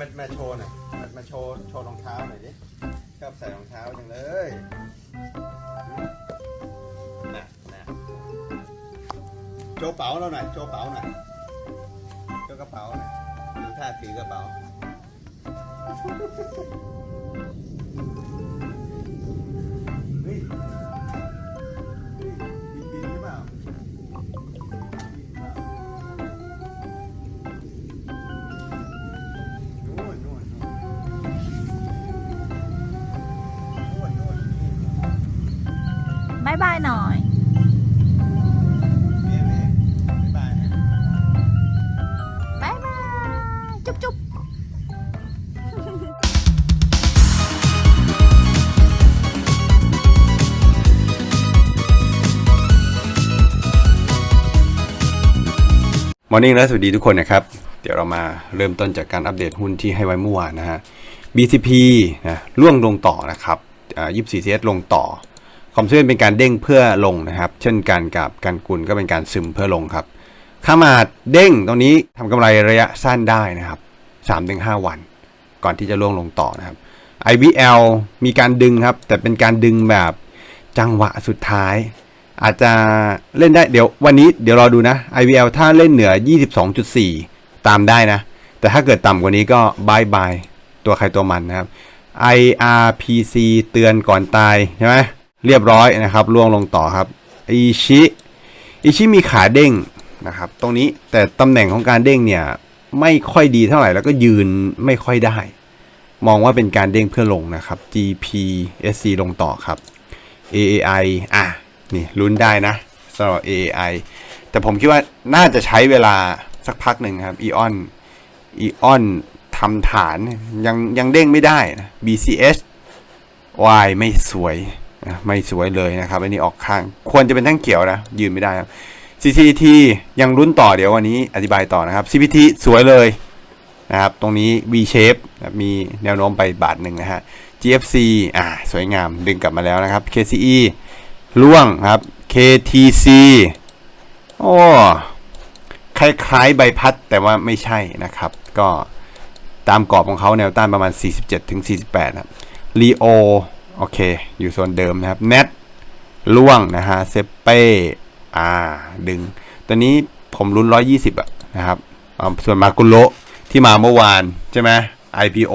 มามาโชว์หน่อยมามาโชว์โชว์รองเท้าหน่อยดิชอบใส่รองเท้าจังเลยน่ะน่ะโชว์เป๋าเราหน่อยโชว์เป๋าหน่อยโชว์กระเป๋าหน่อยดูท่าถือกระเป๋า บายบายหน่อยแม่แม่บ๊ายบายบายบายจุ๊บจุ๊บมอร์นิ่งและสวัสดีทุกคนนะครับ เดี๋ยวเรามาเริ่มต้นจากการอัปเดตหุ้นที่ให้ไว้เมื่อวานนะฮะ BCP นะล่วงลงต่อนะครับอ่า24 CS ลงต่อ คอมเซนเป็นการเด้งเพื่อลงนะครับ เช่นกันกับการกุลก็เป็นการซึมเพื่อลงครับข้ามาดเด้งตรงนี้ทำกำไรระยะสั้นได้นะครับ3-5 วัน ก่อนที่จะล่วงลงต่อนะครับ IBL มีการดึงครับ แต่เป็นการดึงแบบจังหวะสุดท้าย อาจจะเล่นได้เดี๋ยววันนี้เดี๋ยวรอดูนะ IVL ถ้าเล่นเหนือ 22.4 ตามได้นะ แต่ถ้าเกิดต่ำกว่านี้ก็บายบายตัวใครตัวมันนะครับ IRPC เตือนก่อนตายใช่ไหม เรียบร้อยนะครับล่วงลงต่อครับอิชิอิชิมีขาเด้งนะครับ ตรงนี้แต่ตำแหน่งของการเด้งเนี่ยไม่ค่อยดีเท่าไหร่แล้วก็ยืนไม่ค่อยได้ มองว่าเป็นการเด้งเพื่อลงนะครับ GPSC ลงต่อครับ AAI อะนี่ลุ้นได้นะสำหรับ AAI แต่ผมคิดว่าน่าจะใช้เวลาสักพักหนึ่งครับ EON EON ทำฐานยังยังเด้งไม่ได้นะ BCS Y ไม่สวย นะไม่สวยเลยนะครับอันนี้ออกข้าง ควรจะเป็นแท่งเขียวนะ ยืนไม่ได้ครับ CCT ยังลุ้นต่อเดี๋ยววันนี้อธิบายต่อนะครับ CPT สวยเลยนะครับ ตรงนี้ V shape มีแนวโน้มไปบาทหนึ่งนะฮะ GFC อ่าสวยงามดึงกลับมาแล้วนะครับ KCE ล่วงครับ KTC โอ้คล้ายๆใบพัดแต่ว่าไม่ใช่นะครับ ก็ตามกรอบของเขาแนวต้านประมาณ 47-48 ครับ Leo โอเค อยู่โซนเดิมนะครับ Net ล่วงนะฮะเซเป้อ่าดึง ตัวนี้ผมลุ้น 120อะนะครับ ส่วนมากุโระที่มาเมื่อวาน ใช่ไหม IPO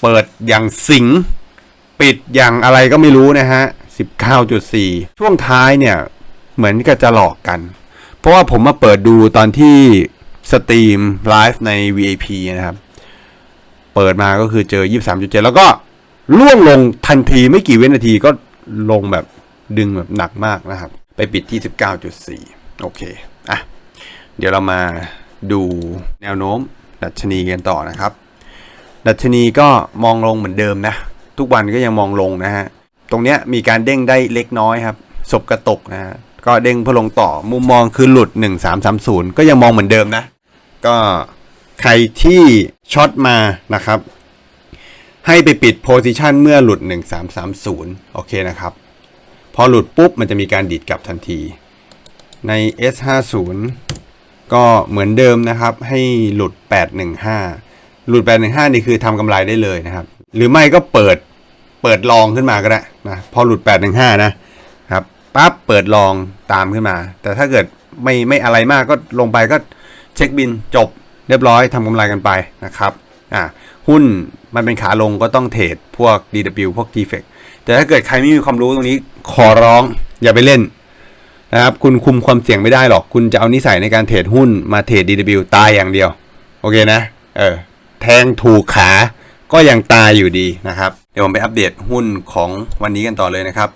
เปิดอย่างสิง ปิดอย่างอะไรก็ไม่รู้นะฮะ 19.4 ช่วงท้ายเนี่ย เหมือนกับจะหลอกกัน เพราะว่าผมมาเปิดดูตอนที่สตรีมไลฟ์ใน VIP นะครับ เปิดมาก็คือเจอ 23.7 แล้วก็ ล่วงลงทันทีไม่กี่วินาทีก็ลงแบบดึงแบบหนักมากนะครับ ไปปิดที่ 19.4 โอเค อะ เดี๋ยวเรามาดูแนวโน้มดัชนีกันต่อนะครับ ดัชนีก็มองลงเหมือนเดิมนะ ทุกวันก็ยังมองลงนะฮะ ตรงเนี้ยมีการเด้งได้เล็กน้อยครับศพกระตกนะฮะก็เด้งเพื่อลงต่อมุมมองคือหลุด 1330 ก็ยังมองเหมือนเดิมนะ ก็ใครที่ช็อตมานะครับ ให้ไปปิดโพซิชันเมื่อหลุด 1330 โอเคนะครับ พอหลุดปุ๊บมันจะมีการดีดกลับทันที ใน S50 ก็เหมือนเดิมนะครับ ให้หลุด 815 หลุด 815 นี่คือทำกำไรได้เลยนะครับ หรือไม่ก็เปิดเปิดลองขึ้นมาก็ได้นะพอหลุด 815 นะครับปั๊บเปิดลองตามขึ้นมา แต่ถ้าเกิดไม่ไม่อะไรมากก็ลงไปก็เช็คบินจบเรียบร้อยทำกำไรกันไปนะครับอ่า หุ้นมันเป็นขาลงก็ต้องเทรดพวก DW พวก t f e c แต่ถ้าเกิดใครไม่มีความรู้ตรงนี้ขอร้องอย่าไปเล่นนะครับคุณคุมความเสี่ยงไม่ได้หรอก คุณจะเอานิสัยในการเทรดหุ้นมาเทรด DW ตายอย่างเดียว โอเคนะ เออ แทงถูกขาก็ยังตายอยู่ดีนะครับ เดี๋ยวผมไปอัปเดตหุ้นของวันนี้กันต่อเลยนะครับ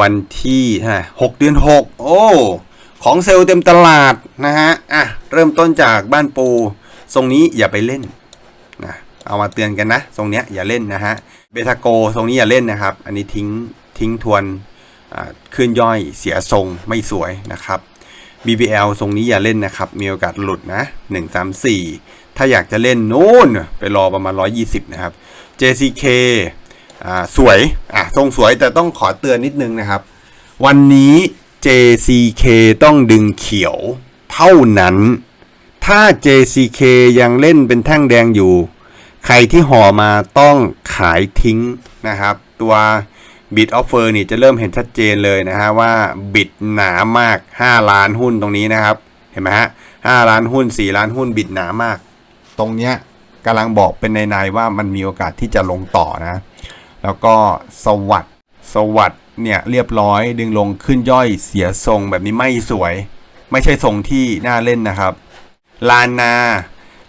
วันที่เท่าหร่หกเดือนหกโอ้ของเซลล์เต็มตลาดนะฮะอะเริ่มต้นจากบ้านปู ทรงนี้อย่าไปเล่นนะ เอามาเตือนกันนะ ทรงเนี้ยอย่าเล่นนะฮะ เบทาโกทรงนี้อย่าเล่นนะครับ อันนี้ทิ้งทิ้งทวนขึ้นย่อยเสียทรงไม่สวยนะครับ BBL ทรงนี้อย่าเล่นนะครับ มีโอกาสหลุดนะ 1 3 4 ถ้าอยากจะเล่นนู่นไปรอประมาณ 120 นะครับ JCK สวยอะทรงสวยแต่ต้องขอเตือนนิดนึงนะครับ วันนี้ JCK ต้องดึงเขียวเท่านั้น ถ้า JCK ยังเล่นเป็นแท่งแดงอยู่ ใครที่ห่อมาต้องขายทิ้งนะครับ ตัวบิดออฟเฟอร์นี่จะเริ่มเห็นชัดเจนเลยนะฮะว่าบิดหนามาก 5 ล้านหุ้นตรงนี้นะครับ เห็นไหมฮะ5ล้านหุ้น 4 ล้านหุ้นบิดหนามาก ตรงเนี้ยกำลังบอกเป็นในๆว่ามันมีโอกาสที่จะลงต่อนะ แล้วก็สวัสดสวัสดเนี่ยเรียบร้อยดึงลงขึ้นย่อยเสียทรงแบบนี้ไม่สวย ไม่ใช่ทรงที่น่าเล่นนะครับ ลานา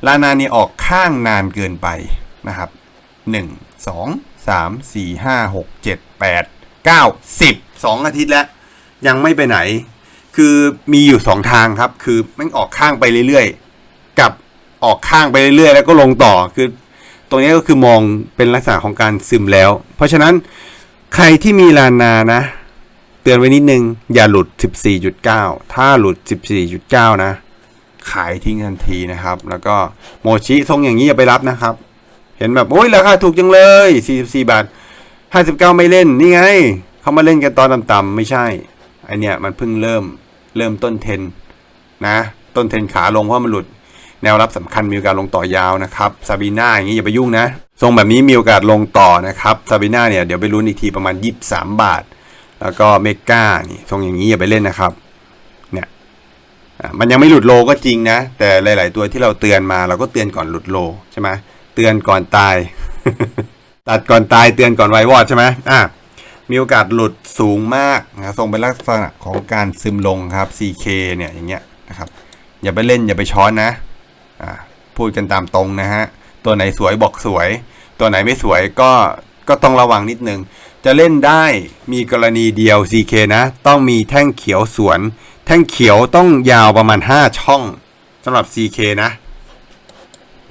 ลานานี่ออกข้างนานเกินไปนะครับ 1 2 3 4 5 6 7 8 9 10 2 อาทิตย์แล้ว ยังไม่ไปไหน คือมีอยู่ 2 ทางครับ คือมันออกข้างไปเรื่อยๆ กับออกข้างไปเรื่อยๆ แล้วก็ลงต่อคือ ตรงนี้ก็คือมองเป็นลักษณะของการซึมแล้ว เพราะฉะนั้นใครที่มีลานานะ เตือนไว้นิดนึง อย่าหลุด 14.9 ถ้าหลุด 14.9 นะ ขายทิ้งทันทีนะครับ แล้วก็โมชิทรงอย่างนี้อย่าไปรับนะครับ เห็นแบบโอ้ยราคาถูกจังเลย 44 บาท 59 ไม่เล่นนี่ไงเขามาเล่นกันตอนต่ำๆไม่ใช่ไอเนี้ยมันเพิ่งเริ่มเริ่มต้นเทนนะ ต้นเทนขาลงเพราะมันหลุดแนวรับสำคัญมีโอกาสลงต่อยาวนะครับซาบีน่าอย่างนี้อย่าไปยุ่งนะ ทรงแบบนี้มีโอกาสลงต่อนะครับซาบีน่าเนี่ยเดี๋ยวไปลุ้นอีกทีประมาณ 23 บาท แล้วก็เมกานี่ทรงอย่างนี้อย่าไปเล่นนะครับ มันยังไม่หลุดโลก็จริงนะ แต่หลาย ๆ ตัวที่เราเตือนมา เราก็เตือนก่อนหลุดโลใช่ไหมเตือนก่อนตาย ตัดก่อนตายเตือนก่อนไววอดใช่ไหมอะมีโอกาสหลุดสูงมากนะทรงเป็นลักษณะของการซึมลงครับ CK เนี่ยอย่างเงี้ยนะครับ อย่าไปเล่นอย่าไปช้อนนะอ่าพูดกันตามตรงนะฮะ ตัวไหนสวยบอกสวย ตัวไหนไม่สวยก็ก็ต้องระวังนิดนึง จะเล่นได้มีกรณีเดียว CK นะ ต้องมีแท่งเขียวสวน แท่งเขียวต้องยาวประมาณ 5 ช่องสำหรับ CK นะ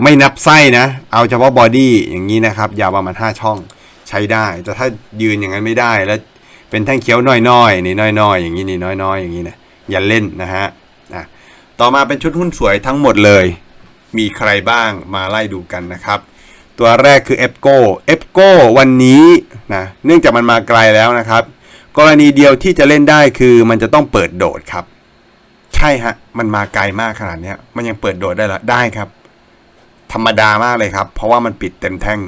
ไม่นับไส้นะ เอาเฉพาะบอดี้อย่างนี้นะครับ ยาวประมาณ 5 ช่องใช้ได้ แต่ถ้ายืนอย่างนั้นไม่ได้แล้วเป็นแท่งเขียวน้อยๆนี่น้อยๆ อย่างนี้นี่น้อยๆ อย่างนี้นะอย่าเล่นนะฮะอะต่อมาเป็นชุดหุ้นสวยทั้งหมดเลย มีใครบ้างมาไล่ดูกันนะครับ ตัวแรกคือ e p c o e p c o วันนี้นะเนื่องจากมันมาไกลแล้วนะครับ กรณีเดียวที่จะเล่นได้คือมันจะต้องเปิดโดดครับ ใช่ฮะ มันมาไกลมากขนาดนี้มันยังเปิดโดดได้ละได้ครับ ธรรมดามากเลยครับ เพราะว่ามันปิดเต็มแท่ง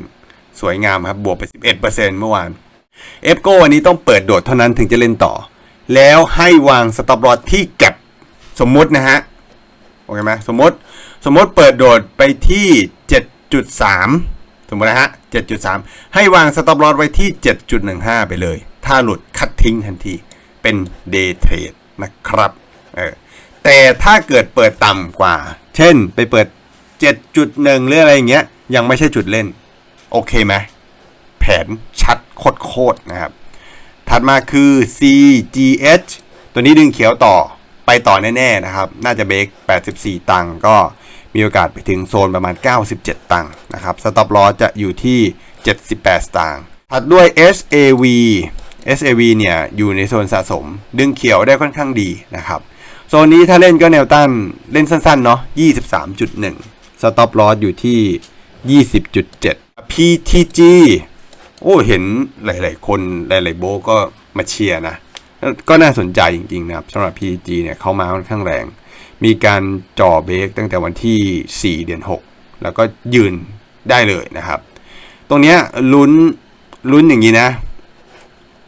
สวยงามครับ บวกไป 11%เมื่อวานเอฟโกวันนี้ต้องเปิดโดดเท่านั้นถึงจะเล่นต่อ แล้วให้วางสต็อปลอสที่แก็บสมมุตินะฮะโอเคไหมสมมติสมมติเปิดโดดไปที่ 7.3 สมมตินะฮะ 7.3 ให้วางสต็อปลอสไว้ที่ 7.15 ไปเลย ถ้าหลุดคัดทิ้งทันทีเป็นเดย์เทรดนะครับเออแต่ถ้าเกิดเปิดต่ำกว่า เช่นไปเปิด 7.1 หรืออะไรอย่างเงี้ย ยังไม่ใช่จุดเล่น โอเคไหมแผนชัดโคตรๆนะครับ ถัดมาคือ CGH ตัวนี้ดึงเขียวต่อไปต่อแน่ๆนะครับ น่าจะเบรก84 ตังค์ก็มีโอกาสไปถึงโซนประมาณ 97 ตังค์นะครับ สต็อปลอจะอยู่ที่ 78 ตังค์ถัดด้วย SAV SAV เนี่ยอยู่ในโซนสะสม ดึงเขียวได้ค่อนข้างดีนะครับ โซนนี้ถ้าเล่นก็แนวต้านเล่นสั้นๆเนาะ23.1 สต็อปลอสอยู่ที่ 20.7 PTG โอ้เห็นหลายๆ คนหลายๆโบก็มาเชียร์นะ ก็น่าสนใจจริงๆนะครับสำหรับ PTG เนี่ยเข้ามาค่อนข้างแรง มีการจ่อเบรกตั้งแต่วันที่ 4 เดือน 6 แล้วก็ยืนได้เลยนะครับ ตรงเนี้ยลุ้นลุ้นอย่างนี้นะ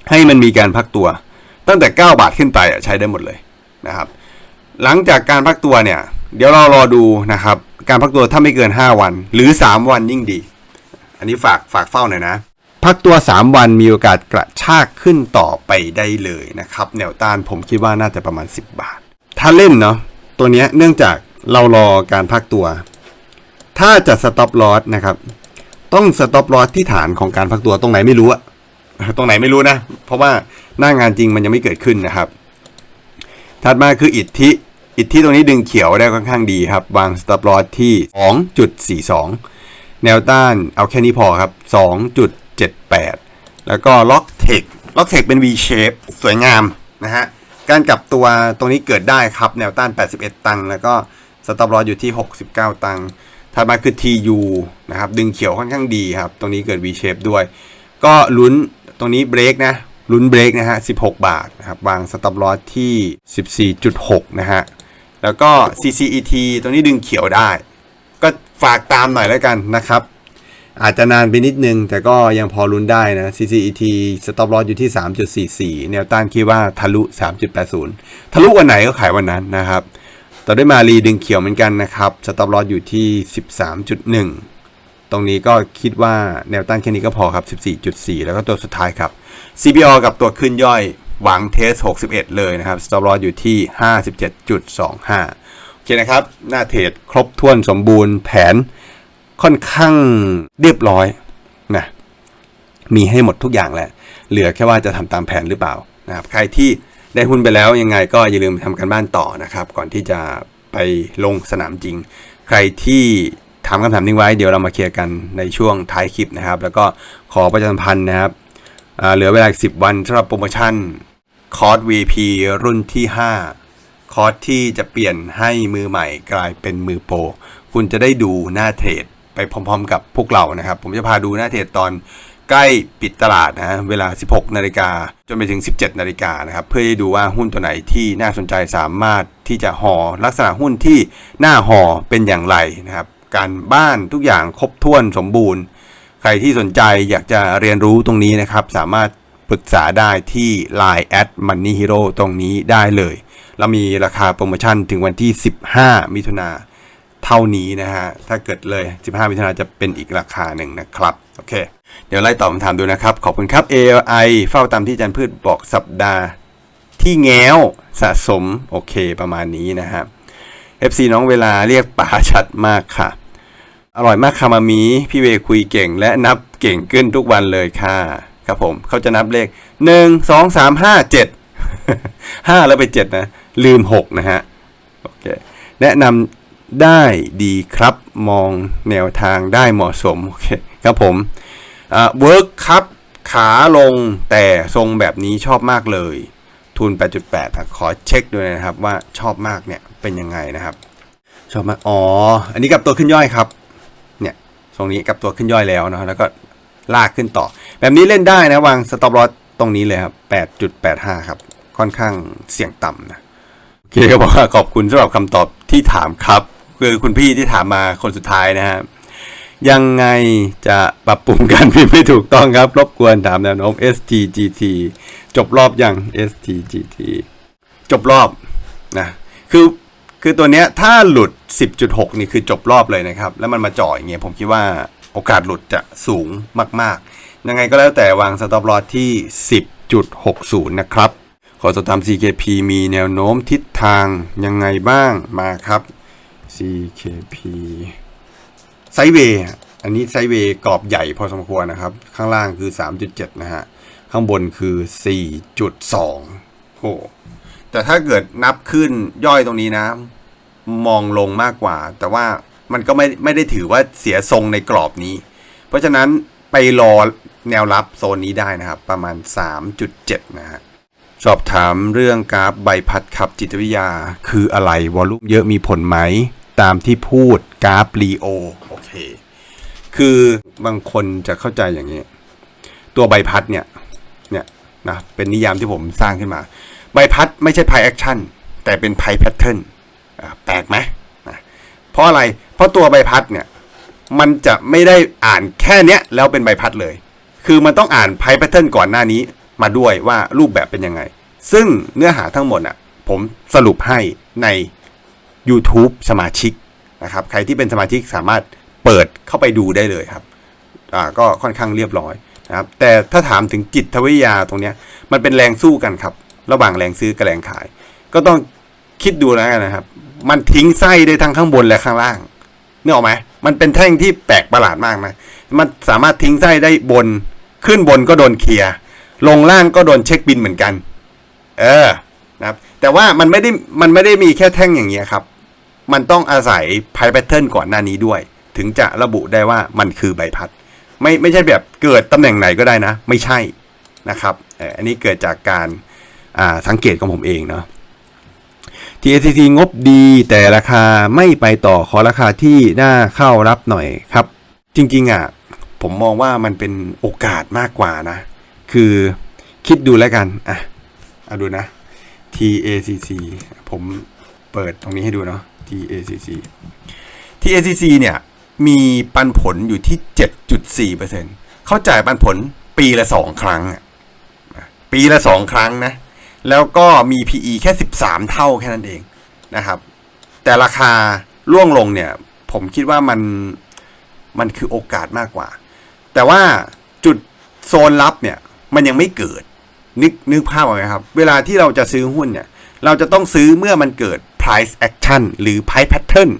ให้มันมีการพักตัว ตั้งแต่ 9 บาทขึ้นไปใช้ได้หมดเลยนะครับ หลังจากการพักตัวเนี่ย เดี๋ยวเรารอดูนะครับ การพักตัวถ้าไม่เกิน 5 วัน หรือ 3 วันยิ่งดี อันนี้ฝากฝากเฝ้าหน่อยนะ พักตัว 3 วันมีโอกาสกระชากขึ้นต่อไปได้เลยนะครับ แนวต้านผมคิดว่าน่าจะประมาณ 10 บาท ถ้าเล่นเนาะตัวเนี้ยเนื่องจากเรารอการพักตัว ถ้าจะสต็อปลอสนะครับ ต้องสต็อปลอสที่ฐานของการพักตัวตรงไหนไม่รู้อะ ตรงไหนไม่รู้นะ เพราะว่าหน้างานจริงมันยังไม่เกิดขึ้นนะครับ ถัดมาคืออิทธิ อิทธิตรงนี้ดึงเขียวได้ค่อนข้างดีครับ วางสต็อปลอสที่ 2.42 แนวต้านเอาแค่นี้พอครับ 2.78 แล้วก็ล็อกเทค ล็อกเทคเป็น V shape สวยงามนะฮะ การกลับตัวตรงนี้เกิดได้ครับ แนวต้าน 81 ตังค์ แล้วก็สต็อปลอสอยู่ที่ 69 ตังค์ถัดมาคือ TU นะครับ ดึงเขียวค่อนข้างดีครับ ตรงนี้เกิด V shape ด้วย ก็ลุ้น ตรงนี้เบรกนะลุ้นเบรกนะฮะ 16 บาทนะครับ วางสต็อปลอสที่ 14.6 นะฮะ แล้วก็ CCET ตรงนี้ดึงเขียวได้ ก็ฝากตามหน่อยแล้วกันนะครับ อาจจะนานไปนิดนึง แต่ก็ยังพอลุ้นได้นะ CCET stop loss อยู่ที่ 3.44 แนวต้านคิดว่าทะลุ 3.80 ทะลุวันไหนก็ขายวันนั้นนะครับ ต่อด้วยมารีดึงเขียวเหมือนกันนะครับ stop loss อยู่ที่ 13.1 ตรงนี้ก็คิดว่าแนวต้านแค่นี้ก็พอครับ 14.4 แล้วก็ตัวสุดท้ายครับ CPO กับตัวขึ้นย่อยหวังเทส 61 เลยนะครับ stop loss อยู่ที่ 57.25 โอเคนะครับ หน้าเทรดครบถ้วนสมบูรณ์แผนค่อนข้างเรียบร้อยนะ มีให้หมดทุกอย่างแหละ เหลือแค่ว่าจะทำตามแผนหรือเปล่านะครับ ใครที่ได้หุ้นไปแล้วยังไงก็อย่าลืมทำการบ้านต่อนะครับ ก่อนที่จะไปลงสนามจริง ใครที่ ถามคำถามทิ้งไว้เดี๋ยวเรามาเคลียร์กันในช่วงท้ายคลิปนะครับ แล้วก็ขอประชาสัมพันธ์นะครับเหลือเวลาอีก10วันสำหรับโปรโมชั่นคอร์ส VP รุ่นที่ 5 คอร์สที่จะเปลี่ยนให้มือใหม่กลายเป็นมือโปรคุณจะได้ดูหน้าเทรดไปพร้อมๆ กับพวกเรานะครับ ผมจะพาดูหน้าเทรดตอนใกล้ปิดตลาดนะเวลา 16 นาฬิกาจนไปถึง 17 นาฬิกานะครับ เพื่อให้ดูว่าหุ้นตัวไหนที่น่าสนใจสามารถที่จะหอลักษณะหุ้นที่หน้าหอเป็นอย่างไรนะครับ การบ้านทุกอย่างครบถ้วนสมบูรณ์ ใครที่สนใจอยากจะเรียนรู้ตรงนี้นะครับ สามารถปรึกษาได้ที่ Line at Money Hero ตรงนี้ได้เลย เรามีราคาโปรโมชั่นถึงวันที่ 15 มิถุนาเท่านี้นะฮะ ถ้าเกิดเลย 15 มิถุนาจะเป็นอีกราคาหนึ่งนะครับ โอเค เดี๋ยวไล่ตอบคำถามดูนะครับ ขอบคุณครับ AI เฝ้าตามที่อาจารย์พืชบอกสัปดาห์ที่แง้วสะสม โอเค ประมาณนี้นะฮะ FC น้องเวลาเรียกป่าชัดมากค่ะ อร่อยมากคามามีพี่เวคุยเก่งและนับเก่งขึ้นทุกวันเลยค่ะครับผมเขาจะนับเลขหนึ่งสองสามห้าเจ็ดห้าแล้วไปเจ็ดนะ ลืมหกนะฮะ โอเค แนะนำได้ดีครับมองแนวทางได้เหมาะสม โอเค ครับผมเวิร์กครับ ขาลงแต่ทรงแบบนี้ชอบมากเลย ทุน8.8 ขอเช็คดูนะครับว่าชอบมากเนี่ยเป็นยังไงนะครับ ชอบมากอ๋อ อันนี้กับตัวขึ้นย่อยครับ เนี่ยทรงนี้กับตัวขึ้นย่อยแล้วนะแล้วก็ลากขึ้นต่อ แบบนี้เล่นได้นะวางสต็อปลอสตรงนี้เลยครับ 8.85 ครับ ค่อนข้างเสี่ยงต่ำนะโอเคก็บอกว่าขอบคุณสำหรับคำตอบที่ถามครับ คือคุณพี่ที่ถามมาคนสุดท้ายนะฮะยังไงจะปรับปรุงการพิมพ์ไม่ถูกต้องครับ รบกวนถามแนวโน้ม STGT จบรอบยัง STGT จบรอบนะคือคือตัวเนี้ยถ้าหลุด 10.6 นี่คือจบรอบเลยนะครับ แล้วมันมาจ่ออย่างเงี้ยผมคิดว่าโอกาสหลุดจะสูงมาก ๆ ยังไงก็แล้วแต่วางสต็อปลอสที่ 10.60 นะครับ ขอสอบถาม CKP มีแนวโน้มทิศทางยังไงบ้างมาครับ CKP ไซเวย์อะอันนี้ไซเวย์กรอบใหญ่พอสมควรนะครับ ข้างล่างคือ 3.7 นะฮะ ข้างบนคือ 4.2โหแต่ถ้าเกิดนับขึ้นย่อยตรงนี้นะ มองลงมากกว่า แต่ว่ามันก็ไม่ไม่ได้ถือว่าเสียทรงในกรอบนี้ เพราะฉะนั้นไปรอแนวรับโซนนี้ได้นะครับ ประมาณ 3.7 นะฮะสอบถามเรื่องกราฟใบพัดครับจิตวิทยา คืออะไรวอลุ่มเยอะมีผลไหม ตามที่พูดกราฟลีโอโอเค คือบางคนจะเข้าใจอย่างนี้ ตัวใบพัดเนี่ย นะเป็นนิยามที่ผมสร้างขึ้นมา ใบพัดไม่ใช่พายแอคชั่นแต่เป็นพายแพทเทิร์นแปลกไหมนะเพราะอะไรเพราะตัวใบพัดเนี่ยมันจะไม่ได้อ่านแค่เนี้ยแล้วเป็นใบพัดเลย คือมันต้องอ่านพายแพทเทิร์นก่อนหน้านี้มาด้วยว่ารูปแบบเป็นยังไง ซึ่งเนื้อหาทั้งหมดอะผมสรุปให้ใน YouTube สมาชิกนะครับ ใครที่เป็นสมาชิกสามารถเปิดเข้าไปดูได้เลยครับ อ่าก็ค่อนข้างเรียบร้อย นะครับแต่ถ้าถามถึงจิตวิทยาตรงนี้มันเป็นแรงสู้กันครับ ระหว่างแรงซื้อกับแรงขาย ก็ต้องคิดดูแล้วกันนะครับ มันทิ้งไส้ได้ทั้งข้างบนและข้างล่างนึกออกไหมมันเป็นแท่งที่แปลกประหลาดมากนะมันสามารถทิ้งไส้ได้บน ขึ้นบนก็โดนเคลียร์ลงล่างก็โดนเช็คบินเหมือนกัน เออนะครับแต่ว่ามันไม่ได้มันไม่ได้มีแค่แท่งอย่างเงี้ยครับ มันต้องอาศัยไพายแพทเทิร์นก่อนหน้านี้ด้วย ถึงจะระบุได้ว่ามันคือใบพัด ไม่ไม่ใช่แบบเกิดตำแหน่งไหนก็ได้นะ ไม่ใช่นะครับเอออันนี้เกิดจากการอ่าสังเกตของผมเองเนาะ TACT งบดีแต่ราคาไม่ไปต่อขอราคาที่น่าเข้ารับหน่อยครับ จริงๆอะผมมองว่ามันเป็นโอกาสมากกว่านะ คือคิดดูแล้วกันอะเอาดูนะ TACC ผมเปิดตรงนี้ให้ดูเนาะ TACC TACC เนี่ย มีปันผลอยู่ที่ 7.4%เขาจ่ายปันผลปีละสองครั้งอะปีละสองครั้งนะ แล้วก็มี PE แค่ 13 เท่าแค่นั้นเองนะครับ แต่ราคาล่วงลงเนี่ย ผมคิดว่ามันมันคือโอกาสมากกว่า แต่ว่าจุดโซนรับเนี่ย มันยังไม่เกิด นึกนึกภาพออกไหมครับ เวลาที่เราจะซื้อหุ้นเนี่ย เราจะต้องซื้อเมื่อมันเกิด price action หรือ price pattern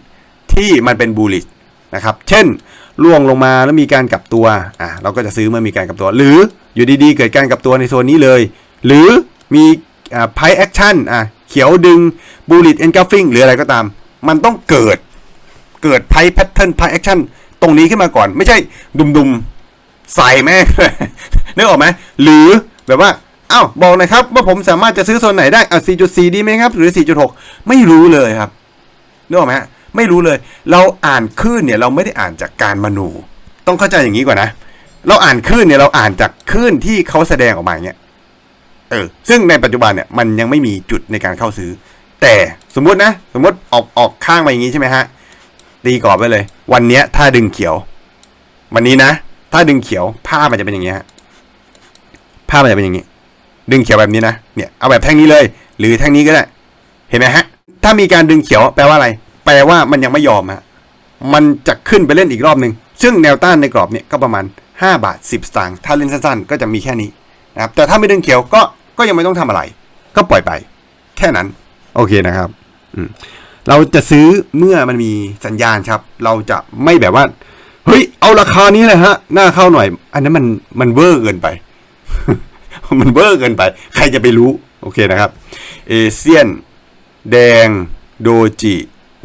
ที่มันเป็น bullish นะครับ เช่นล่วงลงมาแล้วมีการกลับตัวอะเราก็จะซื้อเมื่อมีการกลับตัว หรืออยู่ดีๆ เกิดการกลับตัวในโซนนี้เลย หรือมีอ่า price action อะเขียวดึง bullish engulfing หรืออะไรก็ตาม มันต้องเกิดเกิด price pattern price action ตรงนี้ขึ้นมาก่อน ไม่ใช่ดุมๆใส่แม่นึกออกไหมหรือแบบว่าอ้าวบอกหนะครับว่าผมสามารถจะซื้อโซนไหนได้อะ4.4 ดีไหมครับ หรือ 4.6 ไม่รู้เลยครับนึกออกไหมฮะ ไม่รู้เลย เราอ่านคลื่นเนี่ยเราไม่ได้อ่านจากการมโนต้องเข้าใจอย่างนี้ก่อนนะ เราอ่านคลื่นเนี่ยเราอ่านจากคลื่นที่เขาแสดงออกมาเงี้ยเออ ซึ่งในปัจจุบันเนี่ยมันยังไม่มีจุดในการเข้าซื้อ แต่สมมตินะ สมมติออกออกข้างมาอย่างนี้ใช่ไหมฮะตีกรอบไว้เลย วันเนี้ย ถ้าดึงเขียว วันนี้นะ ถ้าดึงเขียวภาพมันจะเป็นอย่างเงี้ฮะภาพมันจะเป็นอย่างนี้ ดึงเขียวแบบนี้นะเนี่ยเอาแบบแท่งนี้เลย หรือแท่งนี้ก็ได้ เห็นไหมฮะ ถ้ามีการดึงเขียวแปลว่าอะไร แปลว่ามันยังไม่ยอมฮะมันจะขึ้นไปเล่นอีกรอบหนึ่งซึ่งแนวต้านในกรอบเนี่ยก็ประมาณ 5 บาท 10 สตางค์ถ้าเล่นสั้นๆ ก็จะมีแค่นี้นะครับแต่ถ้าไม่ดึงเขียวก็ก็ยังไม่ต้องทำอะไร ก็ปล่อยไป แค่นั้นโอเคนะครับอืเราจะซื้อเมื่อมันมีสัญญาณครับ เราจะไม่แบบว่าเฮ้ยเอาราคานี้เลยฮะหน้าเข้าหน่อย อันนั้นมันมันเวอร์เกินไป มันเวอร์เกินไป ใครจะไปรู้ โอเคนะครับ เอเชียน แดง โดจิ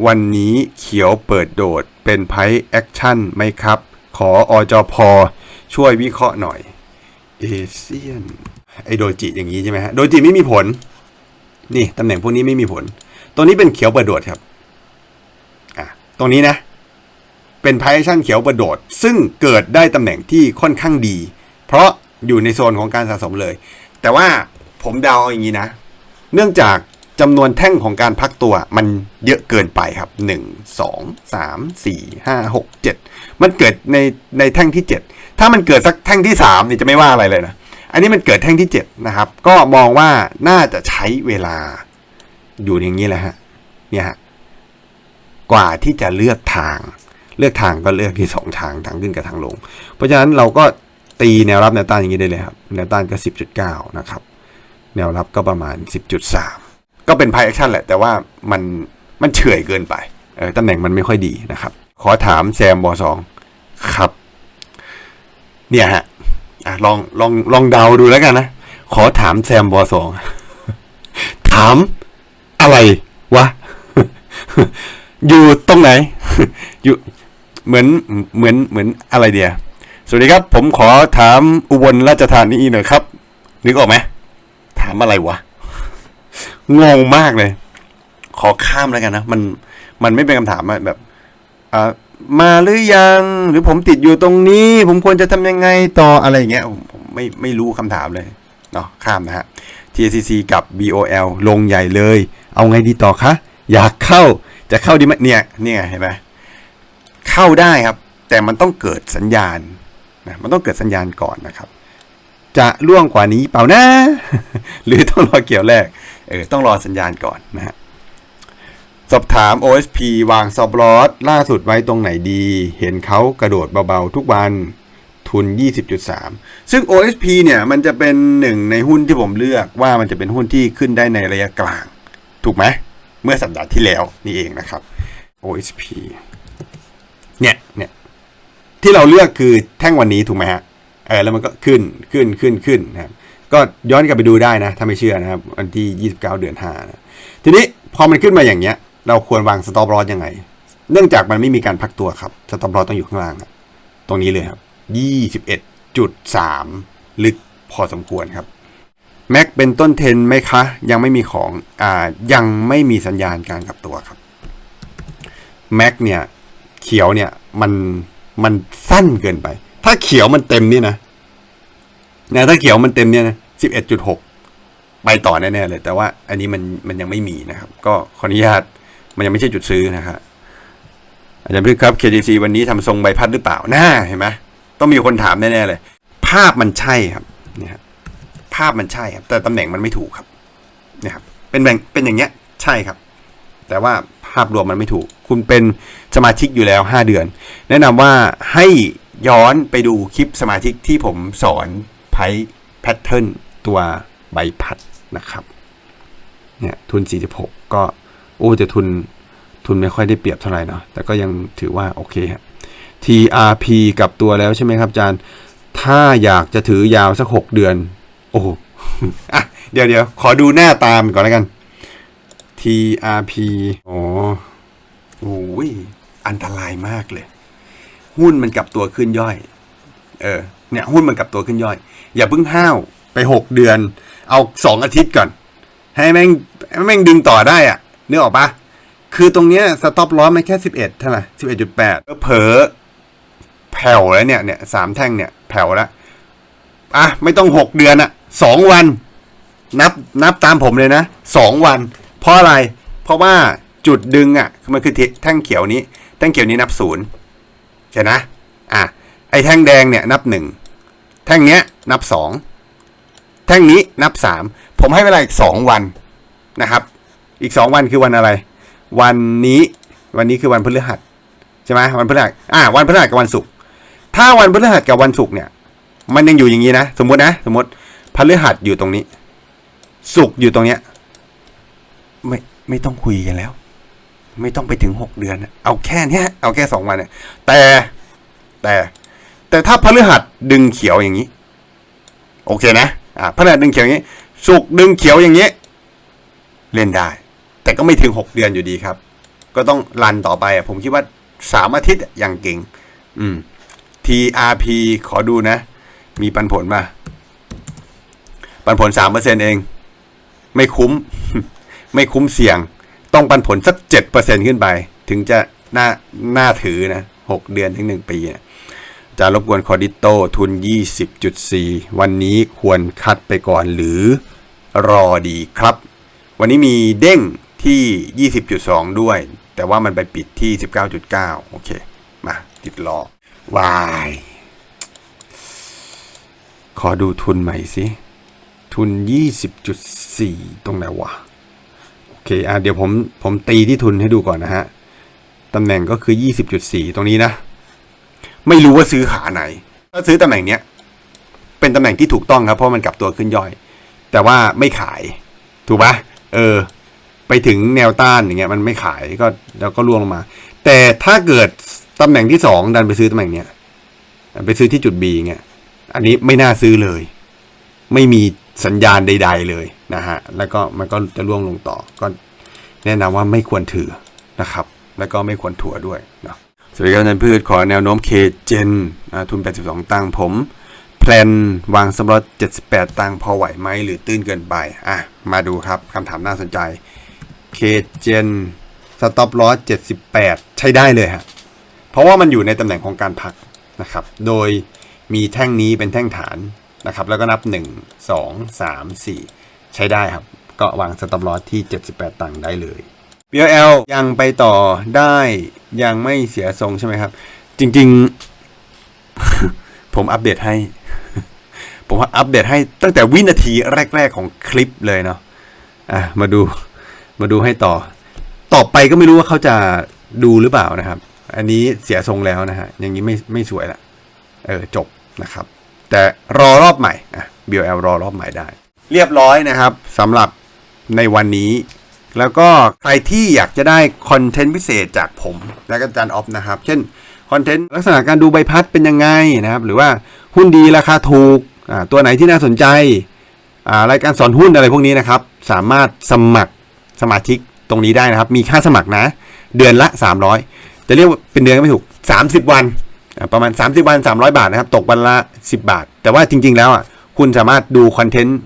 วันนี้เขียวเปิดโดดเป็นไพ่แอคชั่นไหมครับ ขออจพช่วยวิเคราะห์หน่อย เอเชียน ไอโดจิอย่างนี้ใช่ไหมฮะ โดจิไม่มีผล นี่ตำแหน่งพวกนี้ไม่มีผล ตัวนี้เป็นเขียวเปิดโดดครับ อะ ตรงนี้นะ เป็นไพ่แอคชั่นเขียวเปิดโดด ซึ่งเกิดได้ตำแหน่งที่ค่อนข้างดี เพราะอยู่ในโซนของการสะสมเลย แต่ว่าผมเดาเอาอย่างนี้นะ เนื่องจาก จำนวนแท่งของการพักตัวมันเยอะเกินไปครับ 1 2 3 4 5 6 7 มันเกิดในในแท่งที่ 7 ถ้ามันเกิดสักแท่งที่3นี่จะไม่ว่าอะไรเลยนะ อันนี้มันเกิดแท่งที่ 7 นะครับ ก็มองว่าน่าจะใช้เวลาอยู่อย่างนี้แหละฮะ เนี่ยฮะ กว่าที่จะเลือกทาง เลือกทางก็เลือกที่สองทาง ทางขึ้นกับทางลง เพราะฉะนั้นเราก็ตีแนวรับแนวต้านอย่างนี้ได้เลยครับ แนวต้านก็ 10.9 นะครับ แนวรับก็ประมาณ 10.3 ก็เป็นไพแอคชั่นแหละ แต่ว่ามันมันเฉื่อยเกินไปเออตำแหน่งมันไม่ค่อยดีนะครับ ขอถามแซมบอสองครับ เนี่ยฮะอะลองลองลองเดาดูแล้วกันนะ ขอถามแซมบอสองถามอะไรวะ อยู่ตรงไหน อยู่เหมือนเหมือนเหมือนอะไรเดียสวัสดีครับ ผมขอถามอุบลราชธานีหน่อยครับ นึกออกไหมถามอะไรวะ งงมากเลย ขอข้ามแล้วกันนะ มันมันไม่เป็นคำถามอะแบบอ่ามาหรือยังหรือผมติดอยู่ตรงนี้ ผมควรจะทำยังไงต่ออะไรอย่างเงี้ยผมผมไม่ไม่รู้คำถามเลยเนาะข้ามนะฮะ TCC กับ BOL ลงใหญ่เลย เอาไงดีต่อคะอยากเข้าจะเข้าดีไหมเนี่ยเนี่ยเห็นไหมเข้าได้ครับ แต่มันต้องเกิดสัญญาณนะมันต้องเกิดสัญญาณก่อนนะครับ จะล่วงกว่านี้เปล่านะ หรือต้องรอเกี่ยวแรก เออต้องรอสัญญาณก่อนนะฮะสอบถาม OSP วางซอบลอสล่าสุดไว้ตรงไหนดี เห็นเขากระโดดเบาๆ ทุกวันทุน 20.3 ซึ่ง OSP เนี่ยมันจะเป็นหนึ่งในหุ้นที่ผมเลือกว่ามันจะเป็นหุ้นที่ขึ้นได้ในระยะกลาง ถูกไหม เมื่อสัปดาห์ที่แล้วนี่เองนะครับ OSP เนี่ยเนี่ยที่เราเลือกคือแท่งวันนี้ถูกไหมฮะเออแล้วมันก็ขึ้นขึ้นขึ้นขึ้นนะครับ ก็ย้อนกลับไปดูได้นะ ถ้าไม่เชื่อนะครับ วันที่ 29 เดือน5นะทีนี้พอมันขึ้นมาอย่างเงี้ย เราควรวางสต็อปลอสยังไง เนื่องจากมันไม่มีการพักตัวครับสต็อปลอสต้องอยู่ข้างล่างอะตรงนี้เลยครับ 21.3 ลึกพอสมควรครับแม็กเป็นต้นเทนไหมคะ ยังไม่มีของอ่ายังไม่มีสัญญาณการกลับตัวครับแม็กเนี่ยเขียวเนี่ยมันมันสั้นเกินไป ถ้าเขียวมันเต็มนี่นะนะถ้าเขียวมันเต็มเนี่ยนะ สิบเอ็ดจุดหกไปต่อแน่ๆเลย แต่ว่าอันนี้มันมันยังไม่มีนะครับ ก็ขออนุญาตมันยังไม่ใช่จุดซื้อนะครับอาจารย์พืชครับ KDC วันนี้ทำทรงใบพัดหรือเปล่าน่าเห็นไหมต้องมีคนถามแน่ๆเลย ภาพมันใช่ครับเนี่ยภาพมันใช่ครับ แต่ตำแหน่งมันไม่ถูกครับเนี่ยครับเป็นแบบเป็นอย่างเงี้ยใช่ครับ แต่ว่าภาพรวมมันไม่ถูก คุณเป็นสมาชิกอยู่แล้ว 5 เดือน แนะนำว่าให้ย้อนไปดูคลิปสมาชิกที่ผมสอนไพ่แพทเทิร์น ตัวใบพัดนะครับเนี่ยทุน 46 ก็โอ้จะทุนทุนไม่ค่อยได้เปรียบเท่าไหร่เนาะแต่ก็ยังถือว่าโอเคฮะ TRP กับตัวแล้วใช่ไหมครับอาจารย์ ถ้าอยากจะถือยาวสัก 6 เดือน โอ้โหอะเดี๋ยวเดี๋ยวขอดูหน้าตามนก่อนแล้วกัน TRP อ๋อโอ้ยอันตรายมากเลย หุ้นมันกลับตัวขึ้นย่อย เออเนี่ยหุ้นมันกลับตัวขึ้นย่อย อย่าเพิ่งห้าว ไปหกเดือน เอาสองอาทิตย์ก่อน ให้แม่งแม่งดึงต่อได้อะนึกออกปะคือตรงเนี้ยสต็อปลอมันแค่สิบเอ็ดเท่าไหร่สิบเอ็ดจุดแปดเผลอแผ่วแล้วเนี่ยเนี่ยสามแท่งเนี่ยแผ่วแล้วอะไม่ต้องหกเดือนอะสองวัน นับนับตามผมเลยนะสองวัน เพราะอะไร เพราะว่าจุดดึงอะ่ะมันคือแท่งเขียวนี้ แท่งเขียวนี้นับศูนย์ใช่นะอะไอ้แท่งแดงเนี่ยนับหนึ่งแท่งเนี้ยนับสอง ท่งนี้นับสามผมให้เวลาอีกสองวันนะครับ อีกสองวันคือวันอะไร วันนี้วันนี้คือวันพฤหัสใช่ไหมวันพฤหัสอ่าวันพฤหัสกับวันศุกร์ถ้าวันพฤหัสกับวันศุกร์เนี่ย มันยังอยู่อย่างนี้นะ สมมตินะ สมมติพฤหัสอยู่ตรงนี้ศุกร์อยู่ตรงเนี้ยไม่ไม่ต้องคุยกันแล้ว ไม่ต้องไปถึงหกเดือน เอาแค่เนี้ยเอาแค่สองวันเนี่ยแต่แต่แต่ถ้าพฤหัสดึงเขียวอย่างนี้ โอเคนะ อ่าพฤหัสดึงเขียวอย่างนี้ศุกดึงเขียวอย่างนี้ เล่นได้ แต่ก็ไม่ถึงหกเดือนอยู่ดีครับ ก็ต้องรันต่อไปอะผมคิดว่าสามอาทิตย์อะอย่างเก่ง อืม TRP ขอดูนะ มีปันผลมา ปันผลสามเปอร์เซ็นเอง ไม่คุ้ม ไม่คุ้มเสี่ยง ต้องปันผลสักเจ็ดเปอร์เซ็นขึ้นไป ถึงจะน่าน่าถือนะหกเดือนถึงหนึ่งปีนะ จะรบกวนคอดิโตทุน 20.4 วันนี้ควรคัดไปก่อนหรือรอดีครับ วันนี้มีเด้งที่ 20.2 ด้วย แต่ว่ามันไปปิดที่ 19.9 โอเค มาติดรอวายขอดูทุนใหม่สิทุน 20.4 ตรงไหนวะ โอเค อะ เดี๋ยวผม ผมตีที่ทุนให้ดูก่อนนะฮะ ตำแหน่งก็คือ 20.4 ตรงนี้นะ ไม่รู้ว่าซื้อขาไหนถ้าซื้อตำแหน่งเนี้ยเป็นตำแหน่งที่ถูกต้องครับ เพราะมันกลับตัวขึ้นย่อย แต่ว่าไม่ขาย ถูกปะเออ ไปถึงแนวต้านอย่างเงี้ย มันไม่ขายก็แล้วก็ล่วงลงมา แต่ถ้าเกิดตำแหน่งที่สองดันไปซื้อตำแหน่งเนี้ยไปซื้อที่จุด B เงี้ยอันนี้ไม่น่าซื้อเลย ไม่มีสัญญาณใด ๆ เลยนะฮะ แล้วก็มันก็จะล่วงลงต่อ ก็แนะนำว่าไม่ควรถือนะครับ แล้วก็ไม่ควรถัวด้วยเนาะ สวัสดีครับท่านพืชขอแนวโน้มเคเจนทุน 82 ตังค์ผม แพลนวางสำรอต78 ตังค์พอไหวไหมหรือตื้นเกินไป อะ มาดูครับคำถามน่าสนใจเคเจนสต็อปลอส78 ใช้ได้เลยฮะเพราะว่ามันอยู่ในตำแหน่งของการพักนะครับ โดยมีแท่งนี้เป็นแท่งฐานนะครับ แล้วก็นับ 1 2 3 4 ใช้ได้ครับ ก็วางสต็อปลอสที่ 78 ตังค์ได้เลย BL ยังไปต่อได้ยังไม่เสียทรงใช่ไหมครับ จริง ๆ ผมอัปเดตให้ ผมอัปเดตให้ตั้งแต่วินาทีแรก ๆ ของคลิปเลยเนาะอะมาดูมาดูให้ต่อ ต่อไปก็ไม่รู้ว่าเขาจะดูหรือเปล่านะครับ อันนี้เสียทรงแล้วนะฮะอย่างนี้ไม่ไม่สวยละเออจบนะครับ แต่รอรอบใหม่อะ BL รอรอบใหม่ได้ เรียบร้อยนะครับสำหรับในวันนี้ แล้วก็ใครที่อยากจะได้คอนเทนต์พิเศษจากผมและอาจารย์ออฟนะครับ เช่นคอนเทนต์ลักษณะการดูใบพัดเป็นยังไงนะครับ หรือว่าหุ้นดีราคาถูกตัวไหนที่น่าสนใจอ่ารายการสอนหุ้นอะไรพวกนี้นะครับ สามารถสมัครสมาชิกตรงนี้ได้นะครับ มีค่าสมัครนะ เดือนละ 300 จะเรียกเป็นเดือนก็ไม่ถูก 30 วันประมาณ 30 วัน 300 บาทนะครับ ตกวันละ 10 บาท แต่ว่าจริง ๆ แล้วอะคุณสามารถดูคอนเทนต์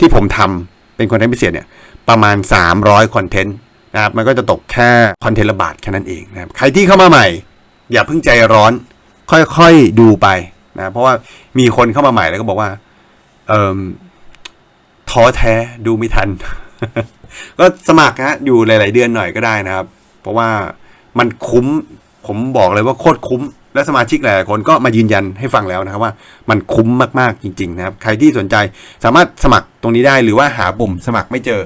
ที่ผมทำเป็นคอนเทนต์พิเศษเนี่ย ประมาณ 300 คอนเทนต์นะครับมันก็จะตกแค่คอนเทนต์ละบาทแค่นั้นเองนะครับใครที่เข้ามาใหม่ อย่าเพิ่งใจร้อน ค่อยๆดูไปนะเพราะว่ามีคนเข้ามาใหม่แล้วก็บอกว่าเอ่อท้อแท้ดูไม่ทัน ก็สมัครฮะอยู่หลาย ๆ เดือนหน่อยก็ได้นะครับ เพราะว่ามันคุ้มผมบอกเลยว่าโคตรคุ้ม และสมาชิกหลายๆคนก็มายืนยันให้ฟังแล้วนะครับว่า มันคุ้มมากๆจริง ๆ นะครับ ใครที่สนใจสามารถสมัครตรงนี้ได้หรือว่าหาปุ่มสมัครไม่เจอ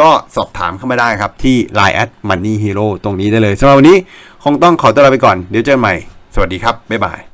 ก็สอบถามเข้ามาได้ครับ ที่ Line at Money Hero ตรงนี้ได้เลยสำหรับวันนี้คงต้องขอตัวลาไปก่อน เดี๋ยวเจอกันใหม่ สวัสดีครับ บ๊ายบาย